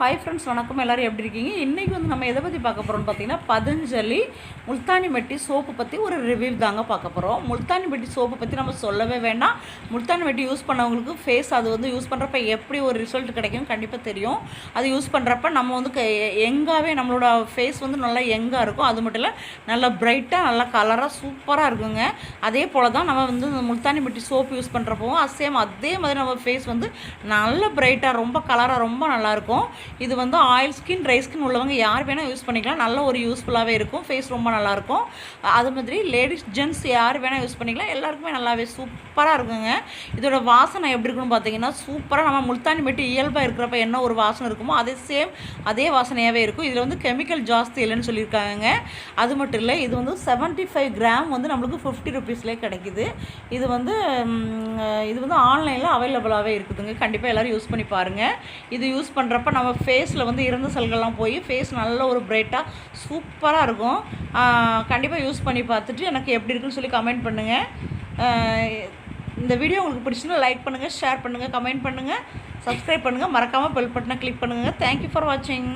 Hi friends வணக்கம். எல்லோரும் எப்படி இருக்கீங்க? இன்றைக்கி வந்து நம்ம எதை பற்றி பார்க்க போகிறோம்னு பார்த்தீங்கன்னா பதஞ்சலி முல்தானி மெட்டி சோப்பு பற்றி ஒரு ரிவ்யூ தாங்க பார்க்க போகிறோம் முல்தானி மெட்டி சோப்பை பற்றி நம்ம சொல்லவே வேண்டாம். முல்தானி மெட்டி யூஸ் பண்ணவங்களுக்கு ஃபேஸ் அது வந்து யூஸ் பண்ணுறப்ப எப்படி ஒரு ரிசல்ட் கிடைக்கும் கண்டிப்பாக தெரியும். அது யூஸ் பண்ணுறப்ப நம்ம வந்து எங்காவே நம்மளோட ஃபேஸ் வந்து நல்லா எங்காக இருக்கும். அது மட்டும் இல்லை நல்லா பிரைட்டாக நல்லா கலராக சூப்பராக இருக்குங்க. அதே போல் தான் நம்ம வந்து இந்த முல்தானி மெட்டி சோப்பு யூஸ் பண்ணுறப்போ சேம் அதே மாதிரி நம்ம ஃபேஸ் வந்து நல்ல பிரைட்டாக ரொம்ப கலராக ரொம்ப நல்லாயிருக்கும் இது வந்து ஆயில் ஸ்கின் ட்ரை ஸ்கின் உள்ளவங்க யார் வேணால் யூஸ் பண்ணிக்கலாம். நல்ல ஒரு யூஸ்ஃபுல்லாகவே இருக்கும். ஃபேஸ் ரொம்ப நல்லாயிருக்கும். அது மாதிரி லேடிஸ் ஜென்ட்ஸ் யார் வேணால் யூஸ் பண்ணிக்கலாம். எல்லாருக்குமே நல்லாவே சூப்பராக இருக்குங்க. இதோட வாசனை எப்படி இருக்குன்னு பார்த்தீங்கன்னா சூப்பராக நம்ம முல்தானி மெட்டி இயல்பாக இருக்கிறப்ப என்ன ஒரு வாசனை இருக்குமோ அதே சேம் அதே வாசனையாகவே இருக்கும். இதில் வந்து கெமிக்கல் ஜாஸ்தி இல்லைன்னு சொல்லியிருக்காங்க அது மட்டும் இல்லை இது வந்து செவன்ட்டி ஃபைவ் கிராம் வந்து நம்மளுக்கு ஃபிஃப்டி ருபீஸ்லேயே கிடைக்குது. இது வந்து வந்து ஆன்லைனில் அவைலபிளாகவே இருக்குதுங்க. கண்டிப்பாக எல்லோரும் யூஸ் பண்ணி பாருங்கள் இது யூஸ் பண்ணுறப்ப நம்ம ஃபேஸில் வந்து இறந்த செல்கள்லாம் போய் ஃபேஸ் நல்ல ஒரு பிரைட்டாக சூப்பராக இருக்கும். கண்டிப்பாக யூஸ் பண்ணி பார்த்துட்டு எனக்கு எப்படி இருக்குன்னு சொல்லி கமெண்ட் பண்ணுங்கள் இந்த வீடியோ உங்களுக்கு பிடிச்சுன்னா லைக் பண்ணுங்கள் ஷேர் பண்ணுங்கள் கமெண்ட் பண்ணுங்கள் சப்ஸ்கிரைப் பண்ணுங்கள் மறக்காமல் பெல் பட்டனை கிளிக் பண்ணுங்கள் தேங்க்யூ ஃபார் வாட்சிங்